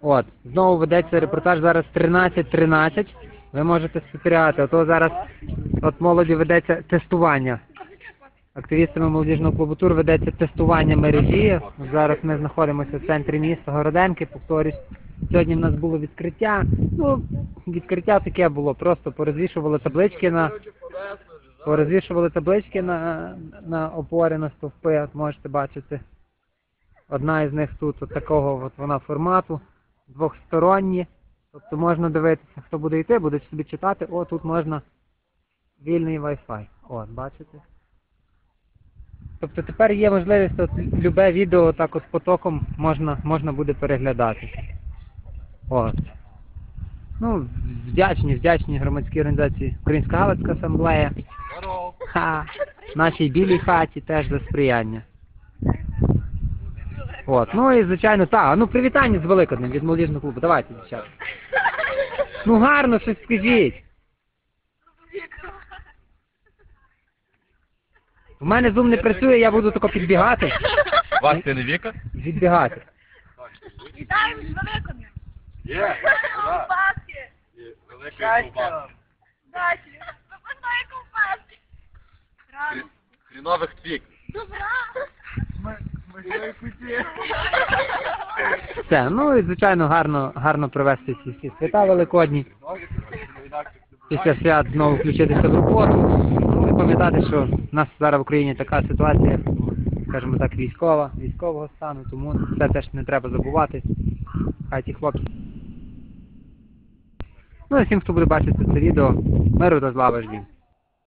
От, знову ведеться репортаж зараз 13.13. Ви можете спостерігати. Ото зараз от молоді ведеться тестування. Активістами молодіжного клубу тур ведеться тестування мережі. Зараз ми знаходимося в центрі міста Городенки. Повторюсь, сьогодні в нас було відкриття. Ну, відкриття таке було. Просто порозвішували таблички на порозвішували таблички на, на опори на стовпи. От можете бачити. Одна із них тут от такого от вона формату, двохсторонні. Тобто можна дивитися, хто буде йти, буде собі читати, о, тут можна вільний Wi-Fi. От, бачите? Тобто тепер є можливість от любе відео так от потоком можна, можна буде переглядати. От. Ну, вдячні, вдячні громадській організації Українська Галицька асамблея. Ха, нашій білій хаті теж за сприяння. От, ну і звичайно, так, ну привітання з Великоднем від молодіжного клубу. Давайте, дівчата. Ну гарно щось скажіть. У мене зум не працює, я буду тако підбігати. Вас це не Віка? Відбігати. Вітаємо з Великоднем! Є. Ковбаски! Великої ковбаски. Дачі! Запасної ковбаски! Хрінових твік. Добра! Все, ну і звичайно гарно, гарно провести ці всі свята великодні. Після свят знову включитися в роботу. Ну і пам'ятати, що в нас зараз в Україні така ситуація, скажімо так, військова, військового стану, тому це теж не треба забувати. Хай ті хлопці. Ну і всім, хто буде бачити це відео, миру та слави ждім.